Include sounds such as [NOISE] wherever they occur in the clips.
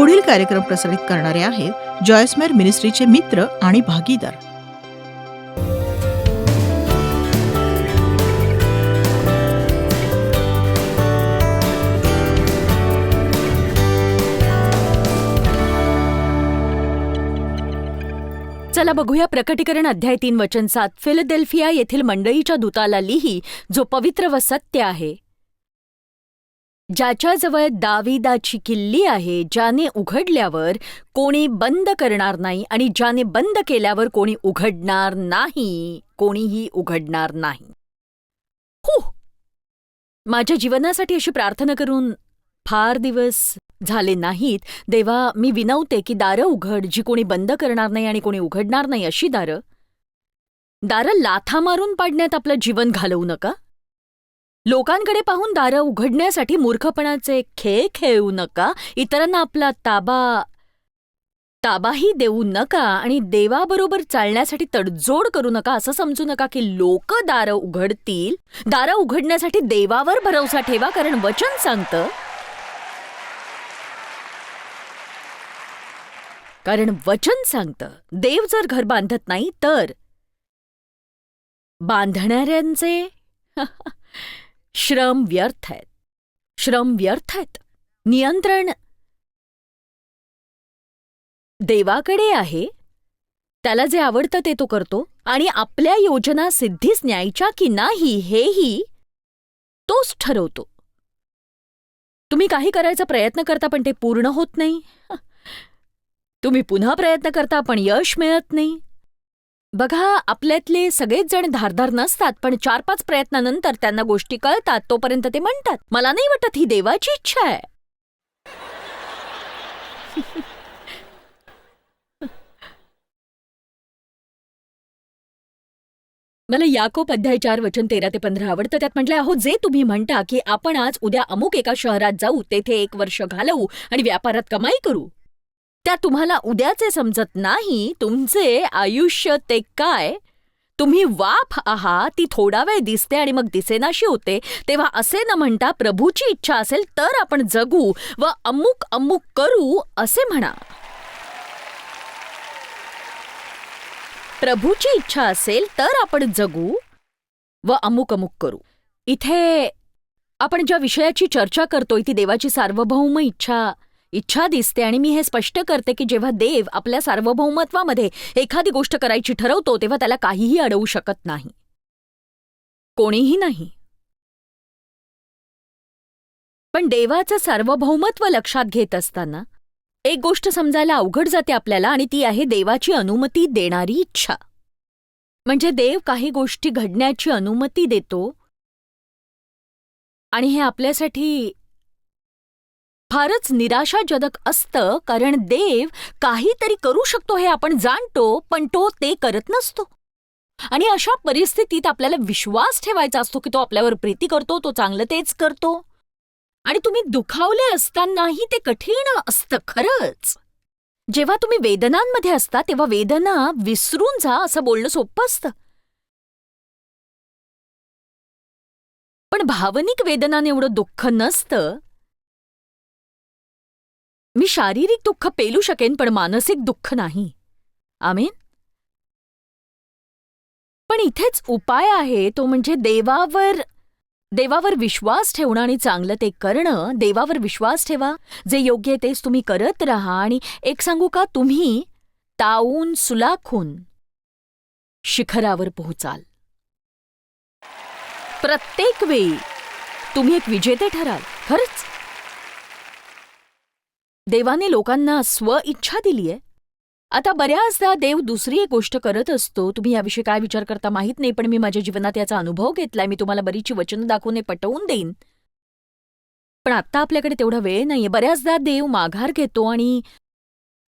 पुढील कार्यक्रम प्रसारित करणारे आहेत जॉयस्मेर मिनिस्ट्रीचे मित्र आणि भागीदार. चला बघूया प्रकटीकरण अध्याय तीन वचन सात. फिलडेल्फिया येथील मंडळीच्या दूताला लिही जो पवित्र व सत्य आहे. ज्याच्याजवळ दाविदाची किल्ली आहे ज्याने उघडल्यावर कोणी बंद करणार नाही आणि ज्याने बंद केल्यावर कोणी उघडणार नाही कोणीही उघडणार नाही. हो! माझ्या जीवनासाठी अशी प्रार्थना करून फार दिवस झाले नाहीत. देवा मी विनवते की दारं उघड जी कोणी बंद करणार नाही आणि कोणी उघडणार नाही अशी दारं. दारं लाथा मारून पाडण्यात आपलं जीवन घालवू नका. लोकांकडे पाहून दारं उघडण्यासाठी मूर्खपणाचे खेळ खेळू नका. इतरांना आपला ताबा ताबाही देऊ नका आणि देवाबरोबर चालण्यासाठी तडजोड करू नका असं समजू नका की लोक दारं उघडतील. दारं उघडण्यासाठी देवावर भरवसा ठेवा कारण वचन सांगतं. कारण वचन सांगतं. देव जर घर बांधत नाही तर बांधणाऱ्यांचे [LAUGHS] श्रम व्यर्थ आहेत. श्रम व्यर्थ आहेत. नियंत्रण देवाकडे आहे. त्याला जे आवडतं ते तो करतो आणि आपल्या योजना सिद्धीस न्यायच्या की नाही हेही तोच ठरवतो. तुम्ही काही करायचा प्रयत्न करता पण ते पूर्ण होत नाही. तुम्ही पुन्हा प्रयत्न करता पण यश मिळत नाही. बघा आपल्यातले सगळेच जण धारधार नसतात पण चार पाच प्रयत्नानंतर त्यांना गोष्टी कळतात तोपर्यंत ते म्हणतात मला नाही वाटत ही देवाची इच्छा आहे. [LAUGHS] मला याकोप अध्याय चार वचन तेरा ते पंधरा आवडतं. त्यात म्हटलं अहो जे तुम्ही म्हणता की आपण आज उद्या अमुक एका शहरात जाऊ तेथे एक वर्ष घालवू आणि व्यापारात कमाई करू. त्या तुम्हाला उद्याचे समजत नाही तुमचे आयुष्य ते काय. तुम्ही वाफ आहात ती थोडा वेळ दिसते आणि मग दिसेनाशी होते. तेव्हा असे न म्हणता प्रभूची इच्छा असेल तर आपण जगू व अमुक अमुक करू असे म्हणा. प्रभूची इच्छा असेल तर आपण जगू व अमुक अमुक करू. इथे आपण ज्या विषयाची चर्चा करतोय ती देवाची सार्वभौम इच्छा इच्छा दिसते आणि मी हे स्पष्ट करते की जेव्हा देव आपल्या सार्वभौमत्वामध्ये एखादी गोष्ट करायची ठरवतो तेव्हा त्याला काहीही अडवू शकत नाही. कोणीही नाही. पण देवाचं सार्वभौमत्व लक्षात घेत असताना एक गोष्ट समजायला अवघड जाते आपल्याला आणि ती आहे देवाची अनुमती देणारी इच्छा. म्हणजे देव काही गोष्टी घडण्याची अनुमती देतो आणि हे आपल्यासाठी फारच निराशाजनक असतं कारण देव काहीतरी करू शकतो हे आपण जाणतो पण तो ते करत नसतो. आणि अशा परिस्थितीत आपल्याला विश्वास ठेवायचा असतो की तो आपल्यावर प्रीती करतो तो चांगलं तेच करतो. आणि तुम्ही दुखावले असतानाही ते कठीण असतं खरंच. जेव्हा तुम्ही वेदनांमध्ये असता तेव्हा वेदना विसरून जा असं बोलणं सोपं असतं. पण भावनिक वेदनाने एवढं दुःख नसतं मी शारीरिक दुःख पेलू शकेन पण मानसिक दुःख नाही. आमेन? पण इथेच उपाय आहे तो म्हणजे देवावर देवावर विश्वास ठेवणं आणि चांगलं ते करणं. देवावर विश्वास ठेवा. जे योग्य तेच तुम्ही करत राहा. आणि एक सांगू का? तुम्ही ताऊन सुलाखून शिखरावर पोहोचाल. प्रत्येक वेळी तुम्ही एक विजेते ठराल. खरंच? देवाने लोकांना स्व इच्छा दिलीये आता बऱ्याचदा देव दुसरी एक गोष्ट करत असतो. तुम्ही याविषयी काय विचार करता माहीत नाही पण मी माझ्या जीवनात याचा अनुभव घेतलाय. मी तुम्हाला बरीचशी वचनं दाखवून हे पटवून देईन. पण आत्ता आपल्याकडे तेवढा वेळ नाहीये. बऱ्याचदा देव माघार घेतो आणि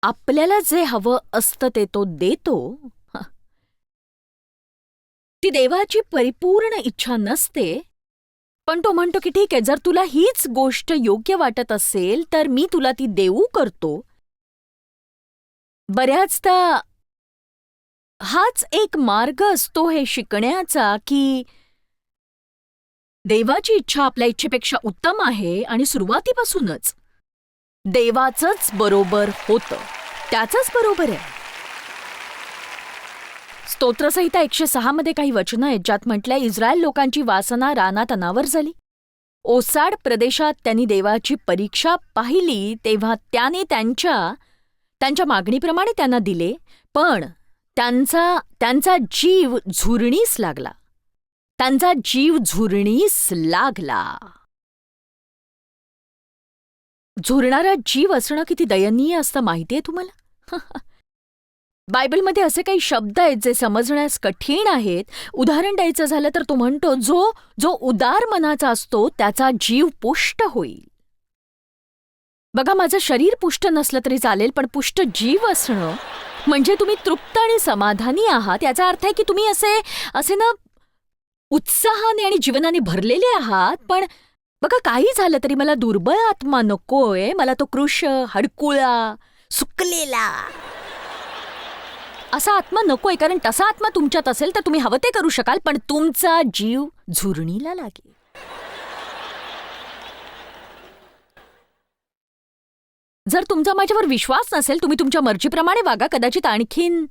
आपल्याला जे हवं असतं ते तो देतो. ती देवाची परिपूर्ण इच्छा नसते. पण तो म्हणतो की ठीक आहे जर तुला हीच गोष्ट योग्य वाटत असेल तर मी तुला ती देऊ करतो. बऱ्याचदा हाच एक मार्ग असतो हे शिकण्याचा की देवाची इच्छा आपल्या इच्छेपेक्षा उत्तम आहे आणि सुरुवातीपासूनच. देवाचंच बरोबर होतं. त्याचंच बरोबर आहे. स्तोत्रसहिता एकशे सहा मध्ये काही वचनं आहेत ज्यात म्हटलंय इस्रायल लोकांची वासना रानात अनावर झाली. ओसाड प्रदेशात त्यांनी देवाची परीक्षा पाहिली तेव्हा त्याने त्यांच्या त्यांच्या मागणीप्रमाणे त्यांना दिले पण त्यांचा त्यांचा जीव झुरणीस लागला. त्यांचा जीव झुरणीस लागला. झुरणारा जीव असणं किती दयनीय असतं माहितीये तुम्हाला? [LAUGHS] बायबलमध्ये असे काही शब्द आहेत जे समजण्यास कठीण आहेत. उदाहरण द्यायचं झालं तर तो म्हणतो जो जो उदार मनाचा असतो त्याचा जीव पुष्ट होईल. बघा माझं शरीर पुष्ट नसलं तरी चालेल पण पुष्ट जीव असणं म्हणजे तुम्ही तृप्त आणि समाधानी आहात. याचा अर्थ आहे की तुम्ही असे असे ना उत्साहाने आणि जीवनाने भरलेले आहात पण बघा काही झालं तरी मला दुर्बळ आत्मा नकोय. मला तो कृश हडकुळा सुकलेला असा आत्मा नकोय कारण तसा आत्मा तुमच्यात असेल तर तुम्ही हवं ते करू शकाल पण तुमचा जीव झुरणीला लागेल. जर तुमचा माझ्यावर विश्वास नसेल तुम्ही तुमच्या मर्जीप्रमाणे वागा कदाचित आणखीन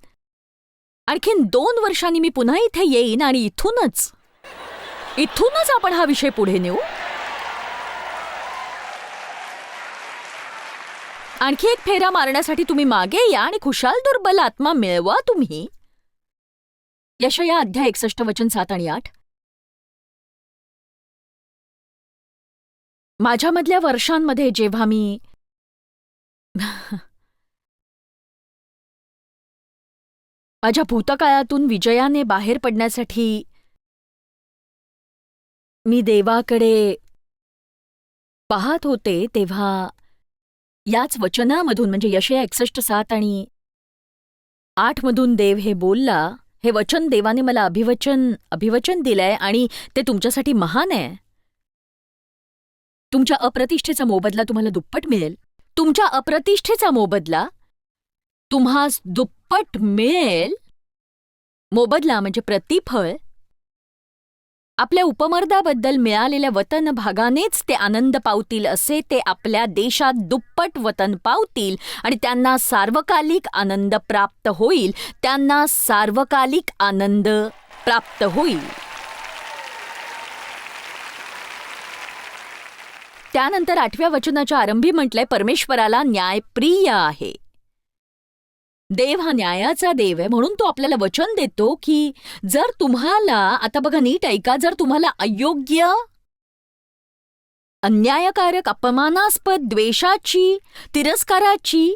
आणखीन दोन वर्षांनी मी पुन्हा इथे येईन आणि इथूनच इथूनच आपण हा विषय पुढे नेऊ. आणखी एक फेरा मारण्यासाठी तुम्ही मागे या आणि खुशाल दुर्बल आत्मा मिळवा तुम्ही. यशया अध्याय एकसष्ट वचन सात आणि आठ. माझ्यामधल्या वर्षांमध्ये जेव्हा मी माझ्या भूतकाळातून विजयाने बाहेर पडण्यासाठी मी देवाकडे पाहत होते तेव्हा याच वचनामधून म्हणजे यशया एकसष्ट सात आणि आठ मधून देव हे बोलला हे वचन देवाने मला अभिवचन अभिवचन दिलंय आणि ते तुमच्यासाठी महान आहे. तुमच्या अप्रतिष्ठेचा मोबदला तुम्हाला दुप्पट मिळेल. तुमच्या अप्रतिष्ठेचा मोबदला तुम्हास दुप्पट मिळेल. मोबदला म्हणजे प्रतिफळ आपल्या उपमर्दाबद्दल मिळालेल्या वतन भागानेच ते आनंद पावतील असे ते आपल्या देशात दुप्पट वतन पावतील आणि त्यांना सार्वकालिक आनंद प्राप्त होईल त्यांना सार्वकालिक आनंद प्राप्त होईल. त्यानंतर आठव्या वचनाच्या आरंभी म्हटलंय परमेश्वराला न्यायप्रिय आहे. देव हा न्यायाचा देव आहे म्हणून तो आपल्याला वचन देतो की जर तुम्हाला आता बघा नीट ऐका जर तुम्हाला अयोग्य अन्यायकारक अपमानास्पद द्वेषाची तिरस्काराची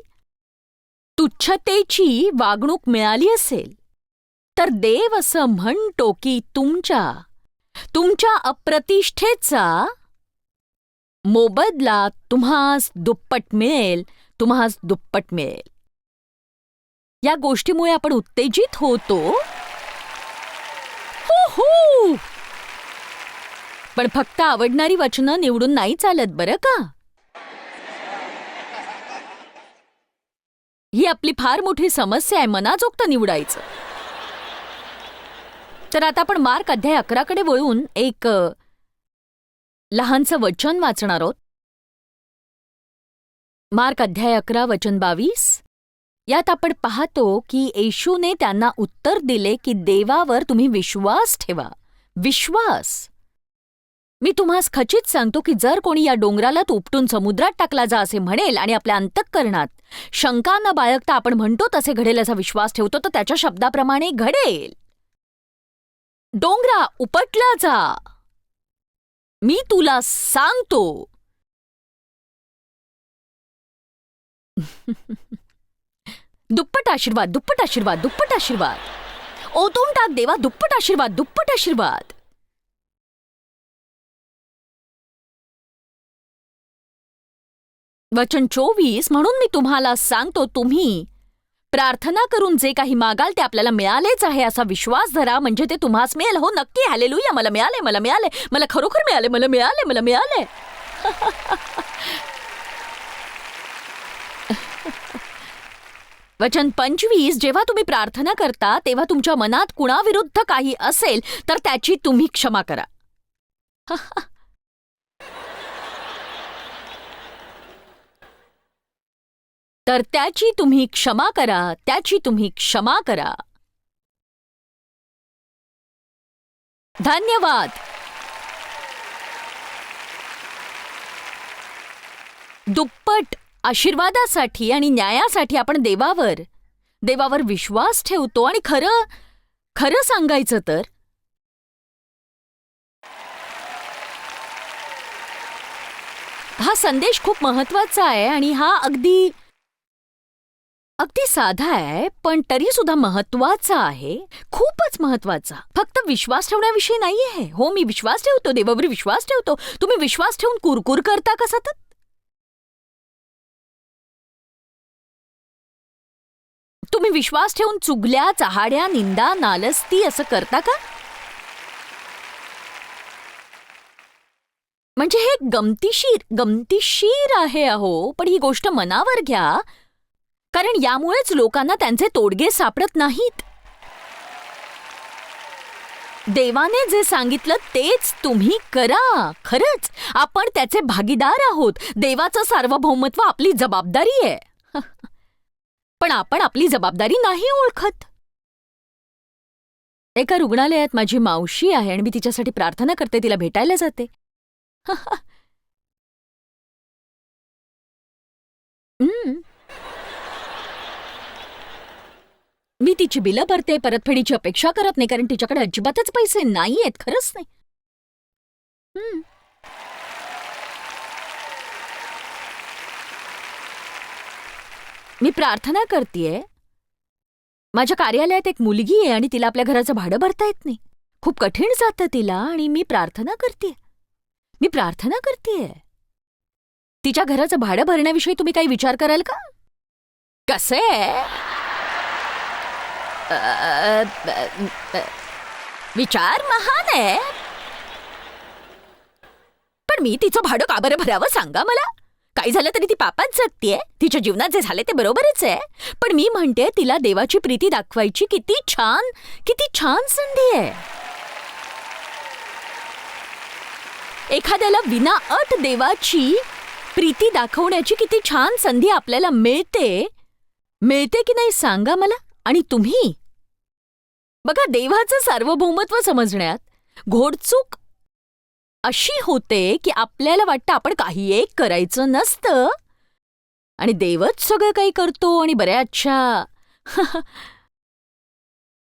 तुच्छतेची वागणूक मिळाली असेल तर देव असं म्हणतो की तुमच्या तुमच्या अप्रतिष्ठेचा मोबदला तुम्हास दुप्पट मिळेल तुम्हास दुप्पट मिळेल. या गोष्टीमुळे आपण उत्तेजित होतो. हो पण फक्त आवडणारी वचनं निवडून नाही चालत बरं का? ही आपली फार मोठी समस्या आहे मनाजोगतं निवडायचं. तर आता आपण मार्क अध्याय अकराकडे वळून एक लहानचं वचन वाचणार आहोत. मार्क अध्याय अकरा वचन बावीस. यात आपण पाहतो की येशूने त्यांना उत्तर दिले की देवावर तुम्ही विश्वास ठेवा. विश्वास. मी तुम्हास खचित सांगतो की जर कोणी या डोंगराला उपटून समुद्रात टाकला जा असे म्हणेल आणि आपल्या अंतःकरणात शंका न बाळगता आपण म्हणतो तसे घडेल असा विश्वास ठेवतो तर त्याच्या शब्दाप्रमाणे घडेल. डोंगरा उपटला जा. मी तुला सांगतो. दुप्पट आशीर्वाद दुप्पट आशीर्वाद दुप्पट आशीर्वाद. ओतून टाक देवा दुप्पट आशीर्वाद दुप्पट आशीर्वाद. वचन चोवीस म्हणून मी तुम्हाला सांगतो तुम्ही प्रार्थना करून जे काही मागाल ते आपल्याला मिळालेच आहे असा विश्वास धरा म्हणजे ते तुम्हास मिळेल. हो नक्की. हालेलुया मला मिळाले मला मिळाले मला खरोखर मिळाले मला मिळाले मला मिळाले. [LAUGHS] वचन पंचवीस जेव्हा तुम्ही प्रार्थना करता तेव्हा तुमच्या मनात कुणाविरुद्ध काही असेल तर त्याची तुम्ही क्षमा करा. [LAUGHS] तर त्याची तुम्ही क्षमा करा त्याची तुम्ही क्षमा करा. धन्यवाद. दुप्पट आशीर्वादासाठी आणि न्यायासाठी आपण देवावर देवावर विश्वास ठेवतो आणि खरं खरं सांगायचं तर? हा संदेश खूप महत्त्वाचा आहे आणि हा अगदी अगदी साधा आहे पण तरी सुद्धा महत्त्वाचा आहे. खूपच महत्त्वाचा फक्त विश्वास ठेवण्याविषयी नाही आहे हो मी विश्वास ठेवतो देवावर विश्वास ठेवतो. तुम्ही विश्वास ठेवून कुरकुर करता का सतत? तुम्ही विश्वास ठेवून चुगल्या चहाड्या निंदा नालस्ती असं करता का? म्हणजे हे गमतीशीर गमतीशीर आहे अहो पण ही गोष्ट मनावर घ्या. कारण यामुळेच लोकांना त्यांचे तोडगे सापडत नाहीत. देवाने जे सांगितलं तेच तुम्ही करा. खरंच आपण त्याचे भागीदार आहोत. देवाचं सार्वभौमत्व आपली जबाबदारी आहे. [LAUGHS] पण आपण आपली जबाबदारी नाही ओळखत. एका रुग्णालयात माझी मावशी आहे आणि मी तिच्यासाठी प्रार्थना करते तिला भेटायला जाते. [LAUGHS] हम्म. मी तिची बिलं भरते परतफेडीची अपेक्षा करत नाही कारण तिच्याकडे अजिबातच पैसे नाही आहेत खरंच नाही. मी प्रार्थना करतेय. माझ्या कार्यालयात एक मुलगी आहे आणि तिला आपल्या घराचं भाडं भरता येत नाही. खूप कठीण जातं तिला आणि मी प्रार्थना करते मी प्रार्थना करतेय. तिच्या घराचं भाडं भरण्याविषयी तुम्ही काही विचार कराल का? कसे? विचार महान आहे. पण मी तिचं भाडं का बरं भरावं सांगा मला? काही झालं तरी ती पापात जगतीये. तिच्या जीवनात जे झाले ते बरोबरच आहे. पण मी म्हणते तिला देवाची प्रीती दाखवायची किती छान किती छान संधी आहे. एखाद्याला विना अट देवाची प्रीती दाखवण्याची किती छान संधी आपल्याला मिळते. मिळते की नाही सांगा मला? आणि तुम्ही? बघा देवाचं सार्वभौमत्व समजण्यात घोडचूक अशी होते की आपल्याला वाटतं आपण काही एक करायचं नसतं. आणि देवच सगळं काही करतो आणि बऱ्याचशा [LAUGHS]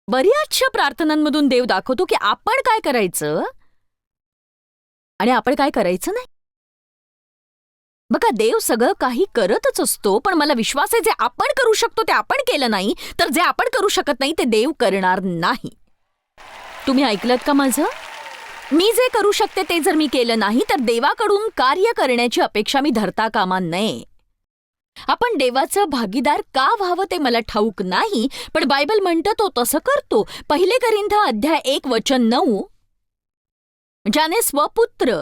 बऱ्याचशा प्रार्थनांमधून देव दाखवतो की आपण काय करायचं? आणि आपण काय करायचं नाही? बघा देव सगळं काही करतच असतो पण मला विश्वास आहे जे आपण करू शकतो ते आपण केलं नाही तर जे आपण करू शकत नाही ते देव करणार नाही. तुम्ही ऐकलत का माझं? मी जे करू शकते ते जर मी केलं नाही तर देवाकडून कार्य करण्याची अपेक्षा मी धरता कामा नये. आपण देवाचं भागीदार का व्हावं ते मला ठाऊक नाही पण बायबल म्हणतं तो तसं करतो. पहिले करिंध अध्याय एक वचन नऊ. ज्याने स्वपुत्र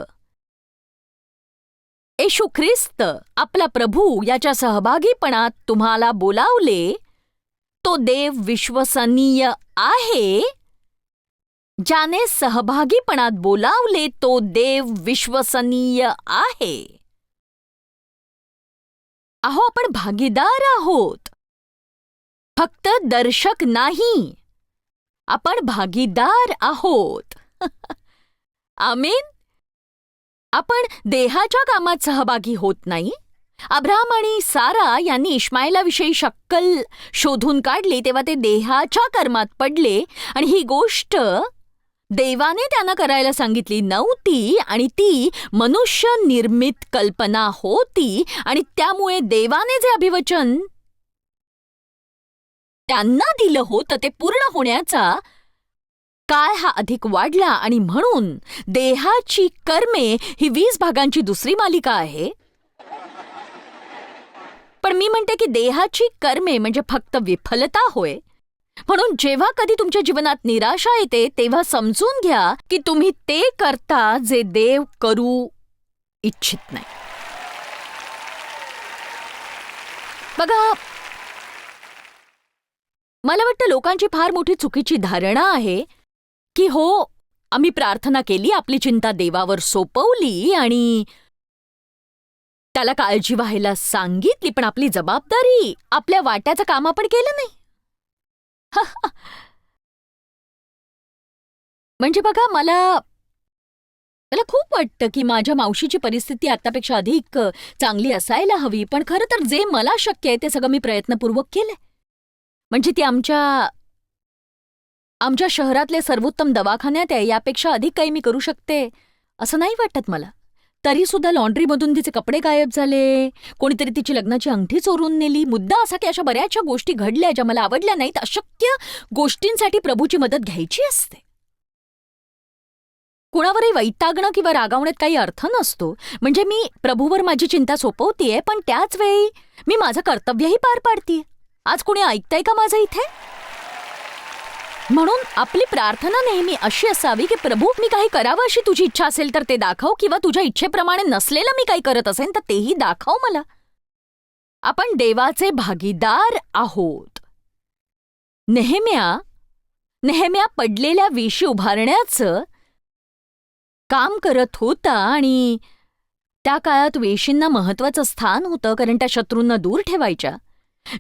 येशू ख्रिस्त आपला प्रभू याच्या सहभागीपणात तुम्हाला बोलावले तो देव विश्वसनीय आहे. ज्याने सहभागीपणात बोलावले तो देव विश्वसनीय आहे. अहो आपण भागीदार आहोत. फक्त दर्शक नाही. आपण भागीदार आहोत. [LAUGHS] आमीन. आपण देहाच्या कामात सहभागी होत नाही. अब्राम आणि सारा यांनी इश्मायलाविषयी शक्कल शोधून काढली तेव्हा ते देहाच्या कर्मात पडले. आणि ही गोष्ट देवाने त्यांना करायला सांगितली नव्हती आणि ती मनुष्य निर्मित कल्पना होती आणि त्यामुळे देवाने जे अभिवचन त्यांना दिलं होतं ते पूर्ण होण्याचा काळ हा अधिक वाढला आणि म्हणून देहाची कर्मे ही वीस भागांची दुसरी मालिका आहे. पण मी म्हणते की देहाची कर्मे म्हणजे फक्त विफलता होय. म्हणून जेव्हा कधी तुमच्या जीवनात निराशा येते तेव्हा समजून घ्या की तुम्ही ते करता जे देव करू इच्छित नाही. बघा मला वाटतं लोकांची फार मोठी चुकीची धारणा आहे की हो आम्ही प्रार्थना केली आपली चिंता देवावर सोपवली आणि त्याला काळजी व्हायला सांगितली पण आपली जबाबदारी आपल्या वाट्याचं काम आपण केलं नाही. म्हणजे बघा मला मला खूप वाटतं की माझ्या मावशीची परिस्थिती आतापेक्षा अधिक चांगली असायला हवी. पण खरं तर जे मला शक्य आहे ते सगळं मी प्रयत्नपूर्वक केलंय. म्हणजे ती आमच्या आमच्या शहरातले सर्वोत्तम दवाखान्यात आहे. यापेक्षा अधिक काही मी करू शकते असं नाही वाटत मला. तरी सुद्धा लॉन्ड्रीमधून तिचे कपडे गायब झाले. कोणीतरी तिची लग्नाची अंगठी चोरून नेली. मुद्दा असा की अशा बऱ्याचशा गोष्टी घडल्या ज्या मला आवडल्या नाहीत. अशक्य गोष्टींसाठी प्रभूची मदत घ्यायची असते. कुणावरही वैतागणं किंवा रागावण्यात काही अर्थ नसतो. म्हणजे मी प्रभूवर माझी चिंता सोपवतीये पण त्याच वेळी मी माझं कर्तव्यही पार पाडतीये. आज कोणी ऐकतंय का माझं इथे? म्हणून आपली प्रार्थना नेहमी अशी असावी की प्रभू मी काही करावं अशी तुझी इच्छा असेल तर ते दाखव किंवा तुझ्या इच्छेप्रमाणे नसलेलं मी काही करत असेल तर तेही दाखव मला. आपण देवाचे भागीदार आहोत. नेहम्या नेहम्या पडलेल्या वेशी उभारण्याचं काम करत होता आणि त्या काळात वेशींना महत्वाचं स्थान होतं कारण त्या शत्रूंना दूर ठेवायच्या.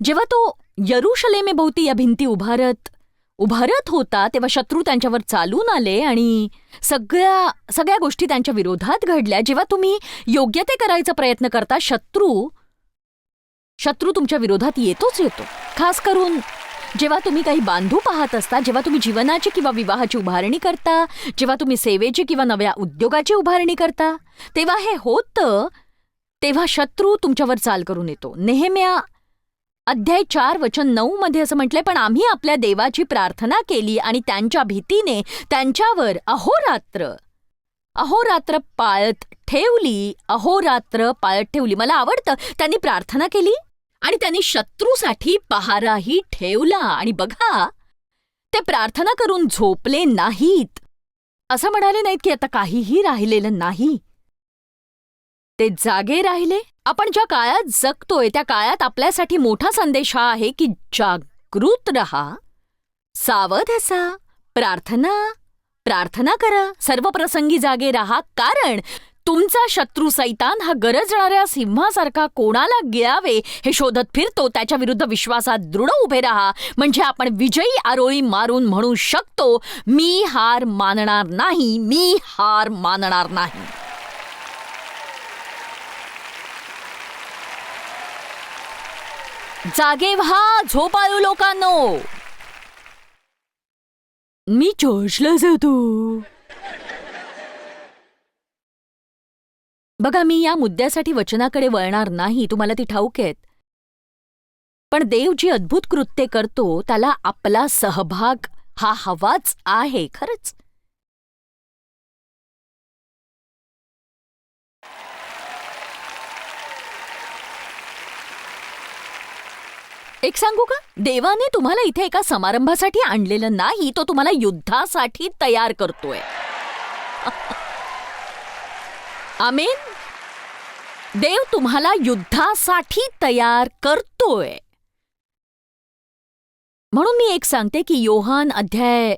जेव्हा तो यरुशलेमेभोवती या भिंती उभारत उभारत होता तेव्हा शत्रू त्यांच्यावर चालून आले आणि सगळ्या सगळ्या गोष्टी त्यांच्या विरोधात घडल्या. जेव्हा तुम्ही योग्य ते करायचा प्रयत्न करता शत्रू शत्रू तुमच्या विरोधात येतोच येतो. खास करून जेव्हा तुम्ही काही बांधू पाहत असता जेव्हा तुम्ही जीवनाची किंवा विवाहाची उभारणी करता जेव्हा तुम्ही सेवेची किंवा नव्या उद्योगाची उभारणी करता तेव्हा हे होतं तेव्हा शत्रू तुमच्यावर चाल करून येतो. नेहम्या अध्याय चार वचन नऊ मध्ये असं म्हटलंय पण आम्ही आपल्या देवाची प्रार्थना केली आणि त्यांच्या भीतीने त्यांच्यावर अहोरात्र अहोरात्र पाळत ठेवली अहोरात्र पाळत ठेवली. मला आवडतं त्यांनी प्रार्थना केली आणि त्यांनी शत्रूसाठी पहाराही ठेवला. आणि बघा ते प्रार्थना करून झोपले नाहीत. असं म्हणाले नाहीत की आता काहीही राहिलेलं नाही. ते जागे राहिले. आपण ज्या काळात जगतोय त्या काळात आपल्यासाठी मोठा संदेश हा आहे की जागृत रहा. सावध असा. प्रार्थना. प्रार्थना करा. सर्व प्रसंगी जागे राहा. कारण तुमचा शत्रू सैतान हा गरजणाऱ्या सिंहासारखा कोणाला गिळावे हे शोधत फिरतो त्याच्या विरुद्ध विश्वासात दृढ उभे राहा. म्हणजे आपण विजयी आरोळी मारून म्हणू शकतो मी हार मानणार नाही मी हार मानणार नाही. जागे व्हा झोपाळू लोकांनो. मी चर्चला जातो. बघा मी या मुद्द्यासाठी वचनाकडे वळणार नाही तुम्हाला ती ठाऊक आहेत. पण देव जी अद्भुत कृत्ये करतो त्याला आपला सहभाग हा हवाच आहे खरंच? एक सांगू का? देवाने तुम्हाला इथे एका समारंभासाठी आणलेलं नाही तो तुम्हाला युद्धासाठी तयार करतोय. [LAUGHS] आमेन? देव तुम्हाला युद्धासाठी तयार करतोय. म्हणून मी एक सांगते की योहान अध्याय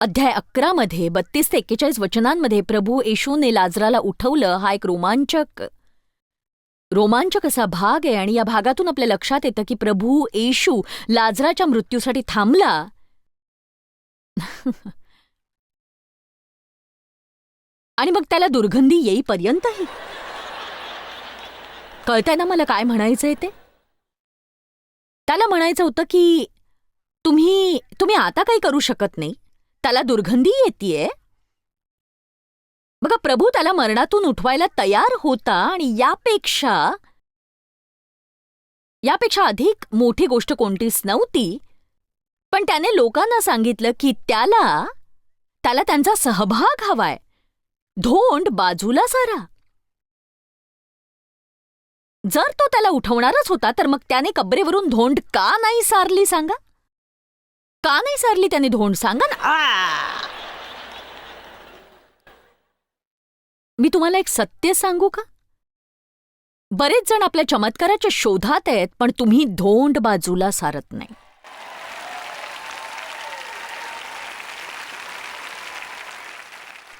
अध्याय अकरामध्ये बत्तीस ते एक्केचाळीस वचनांमध्ये प्रभू येशूने लाजराला उठवलं हा एक रोमांचक रोमांचक असा भाग आहे आणि या भागातून आपल्या लक्षात येतं की प्रभू येशू लाजराच्या मृत्यूसाठी थांबला. आणि मग त्याला दुर्गंधी येईपर्यंतही. कळतंय ना मला काय म्हणायचंय ते? त्याला म्हणायचं होतं की तुम्ही तुम्ही आता काही करू शकत नाही. त्याला दुर्गंधी येतीये. बघा प्रभू त्याला मरणातून उठवायला तयार होता आणि यापेक्षा यापेक्षा अधिक मोठी गोष्ट कोणतीच नव्हती. पण त्याने लोकांना सांगितलं की त्याला त्याला त्यांचा सहभाग हवाय. धोंड बाजूला सारा. जर तो त्याला उठवणारच होता तर मग त्याने कबरेवरून धोंड का नाही सारली सांगा? का नाही सारली त्याने धोंड सांगा ना? मी तुम्हाला एक सत्य सांगू का? बरेच जण आपल्या चमत्काराच्या शोधात आहेत पण तुम्ही धोंड बाजूला सारत नाही.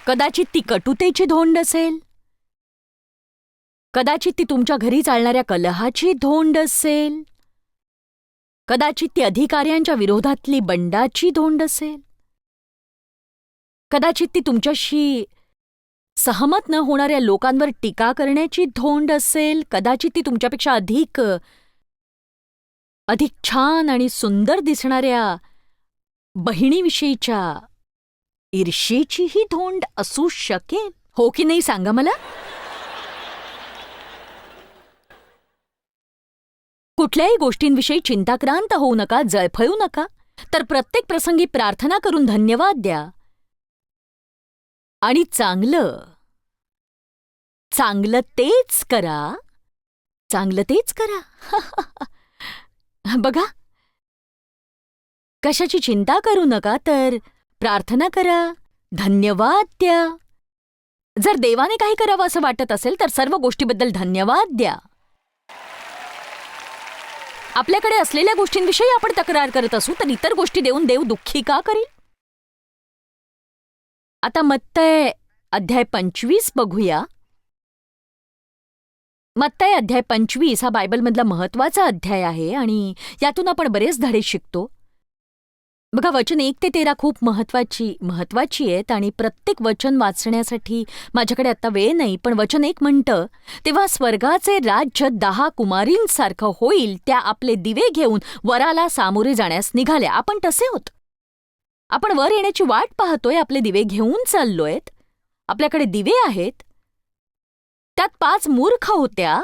कदाचित ती कटुतेची धोंड असेल. कदाचित ती तुमच्या घरी चालणाऱ्या कलहाची धोंड असेल. कदाचित ती अधिकाऱ्यांच्या विरोधातली बंडाची धोंड असेल. कदाचित ती तुमच्याशी सहमत न होणाऱ्या लोकांवर टीका करण्याची धोंड असेल कदाचित ती तुमच्यापेक्षा अधिक अधिक छान आणि सुंदर दिसणाऱ्या बहिणीविषयीच्या ईर्षेचीही धोंड असू शकेल. हो की नाही सांगा मला? कुठल्याही गोष्टींविषयी चिंताक्रांत होऊ नका जळफळू नका. तर प्रत्येक प्रसंगी प्रार्थना करून धन्यवाद द्या. आणि चांगलं. चांगलं तेच करा. चांगलं तेच करा. [LAUGHS] बघा. कशाची चिंता करू नका तर प्रार्थना करा. धन्यवाद द्या. जर देवाने काही करावं असं वाटत असेल तर सर्व गोष्टीबद्दल धन्यवाद द्या. आपल्याकडे असलेल्या गोष्टींविषयी आपण तक्रार करत असू तर इतर गोष्टी देऊन देव दुःखी का करेल? आता मत्तय अध्याय पंचवीस बघूया. मत्तय अध्याय पंचवीस हा बायबलमधला महत्त्वाचा अध्याय आहे आणि यातून आपण बरेच धडे शिकतो. बघा वचन एक ते तेरा खूप महत्वाची महत्वाची आहेत आणि प्रत्येक वचन वाचण्यासाठी माझ्याकडे आता वेळ नाही पण वचन एक म्हणतं तेव्हा स्वर्गाचे राज्य दहा कुमारींसारखं होईल त्या आपले दिवे घेऊन वराला सामोरे जाण्यास निघाल्या. आपण तसे होत. आपण वर येण्याची वाट पाहतोय आपले दिवे घेऊन चाललोयत. आपल्याकडे दिवे आहेत. त्यात पाच मूर्ख होत्या.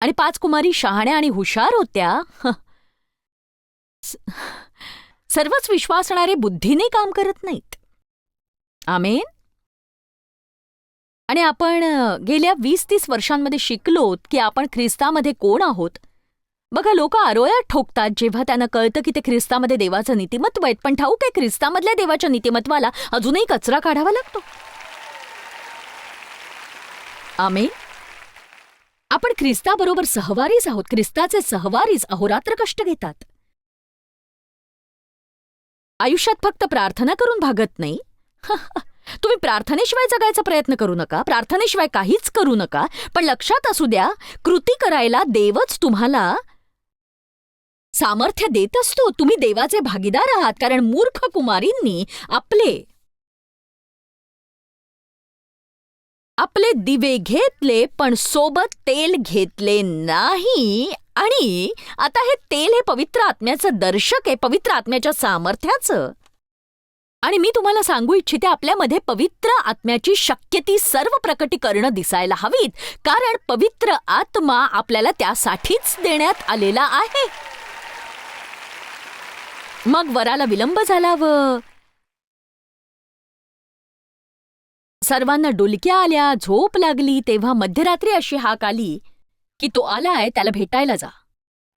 आणि पाच कुमारी शहाण्या आणि हुशार होत्या. सर्वच विश्वासणारे बुद्धीने काम करत नाहीत. आमेन. आणि आपण गेल्या वीस तीस वर्षांमध्ये शिकलोत की आपण ख्रिस्तामध्ये कोण आहोत? बघा लोक आरोळ्या ठोकतात. जेव्हा त्यांना कळतं की ते ख्रिस्तामध्ये देवाचं नीतिमत्व आहेत पण ठाऊक आहे ख्रिस्तामधल्या देवाच्या नीतिमत्वाला अजूनही कचरा काढावा लागतो. आमेन. आपण ख्रिस्ताबरोबर सहवारीच आहोत. ख्रिस्ताचे सहवारीच अहोरात्र कष्ट घेतात. आयुष्यात फक्त प्रार्थना करून भागत नाही. [LAUGHS] तुम्ही प्रार्थनेशिवाय जगायचा प्रयत्न करू नका. प्रार्थनेशिवाय काहीच करू नका. पण लक्षात असू द्या कृती करायला देवच तुम्हाला सामर्थ्य देत असतो. तुम्ही देवाचे भागीदार आहात. कारण मूर्ख कुमारींनी आपले आपले दिवे घेतले पण सोबत तेल घेतले नाही. आणि आता हे तेल हे पवित्र आत्म्याचं दर्शक आहे. पवित्र आत्म्याच्या सामर्थ्याचं. आणि मी तुम्हाला सांगू इच्छिते आपल्यामध्ये पवित्र आत्म्याची शक्य ती सर्व प्रकटीकरणं दिसायला हवीत. कारण पवित्र आत्मा आपल्याला त्यासाठीच देण्यात आलेला आहे. मग वराला विलंब झाला व सर्वांना डुलक्या आल्या झोप लागली तेव्हा मध्यरात्री अशी हाक आली की तो आलाय त्याला भेटायला जा.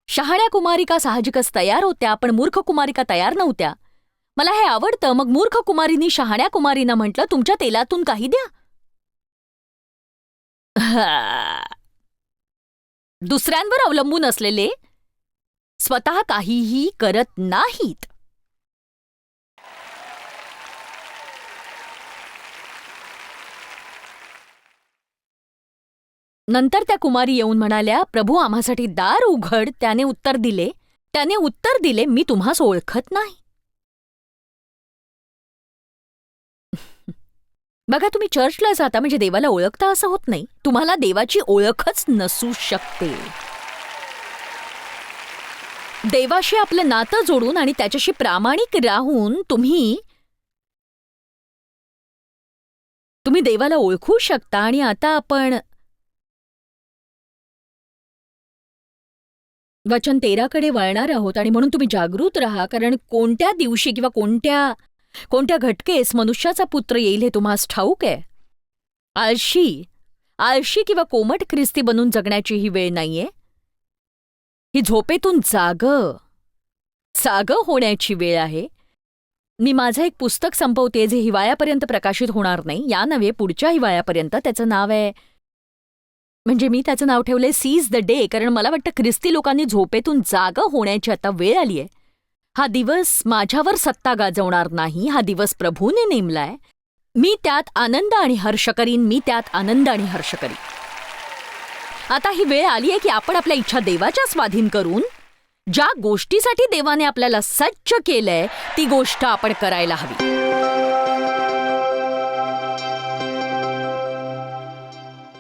शहाण्या कुमारिका साहजिकच तयार होत्या पण मूर्ख कुमारिका तयार नव्हत्या. मला हे आवडतं मग मूर्ख कुमारीनी शहाण्या कुमारीना म्हटलं तुमच्या तेलातून काही द्या. दुसऱ्यांवर अवलंबून असलेले स्वतः काहीही करत नाहीत. नंतर त्या कुमारी येऊन म्हणाल्या प्रभू आम्हासाठी दार उघड. त्याने उत्तर दिले त्याने उत्तर दिले मी तुम्हास ओळखत नाही. [LAUGHS] बघा तुम्ही चर्चला जाता म्हणजे देवाला ओळखता असं होत नाही. तुम्हाला देवाची ओळखच नसू शकते. देवाशी आपलं नातं जोडून आणि त्याच्याशी प्रामाणिक राहून तुम्ही तुम्ही देवाला ओळखू शकता आणि आता आपण वचन तेराकडे वळणार आहोत आणि म्हणून तुम्ही जागृत राहा कारण कोणत्या दिवशी किंवा कोणत्या कोणत्या घटकेस मनुष्याचा पुत्र येईल हे तुम्हास ठाऊक आहे. आळशी आळशी किंवा कोमट ख्रिस्ती बनून जगण्याची ही वेळ नाहीये. ही झोपेतून जाग. जाग होण्याची वेळ आहे. मी माझं एक पुस्तक संपवते जे हिवाळ्यापर्यंत प्रकाशित होणार नाही. या नव्हे पुढच्या हिवाळ्यापर्यंत. त्याचं नाव आहे म्हणजे मी त्याचं नाव ठेवलंय सीज द डे कारण मला वाटतं ख्रिस्ती लोकांनी झोपेतून जाग होण्याची आता वेळ आली आहे. हा दिवस माझ्यावर सत्ता गाजवणार नाही. हा दिवस प्रभूने नेमलाय. मी त्यात आनंद आणि हर्ष करीन मी त्यात आनंद आणि हर्ष करीन आता ही वेळ आली आहे की आपण आपल्या इच्छा देवाच्या स्वाधीन करून ज्या गोष्टीसाठी देवाने आपल्याला सज्ज केलंय ती गोष्ट आपण करायला हवी.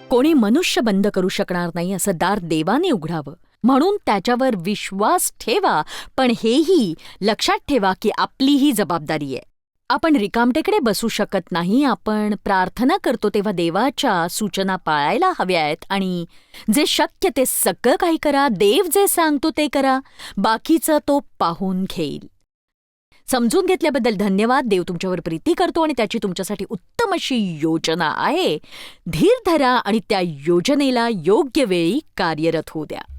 कोणी मनुष्य बंद करू शकणार नाही असं दार देवाने उघडावं. म्हणून त्याच्यावर विश्वास ठेवा पण हेही लक्षात ठेवा की आपली ही जबाबदारी आहे. आपण रिकामटेकडे बसू शकत नाही. आपण प्रार्थना करतो तेव्हा देवाच्या सूचना पाळायला हव्या आहेत. आणि जे शक्य ते सगळं काही करा देव जे सांगतो ते करा. बाकीचं तो पाहून घेईल. समजून घेतल्याबद्दल धन्यवाद. देव तुमच्यावर प्रीती करतो आणि त्याची तुमच्यासाठी उत्तम अशी योजना आहे. धीर धरा आणि त्या योजनेला योग्य वेळी कार्यरत होऊ द्या.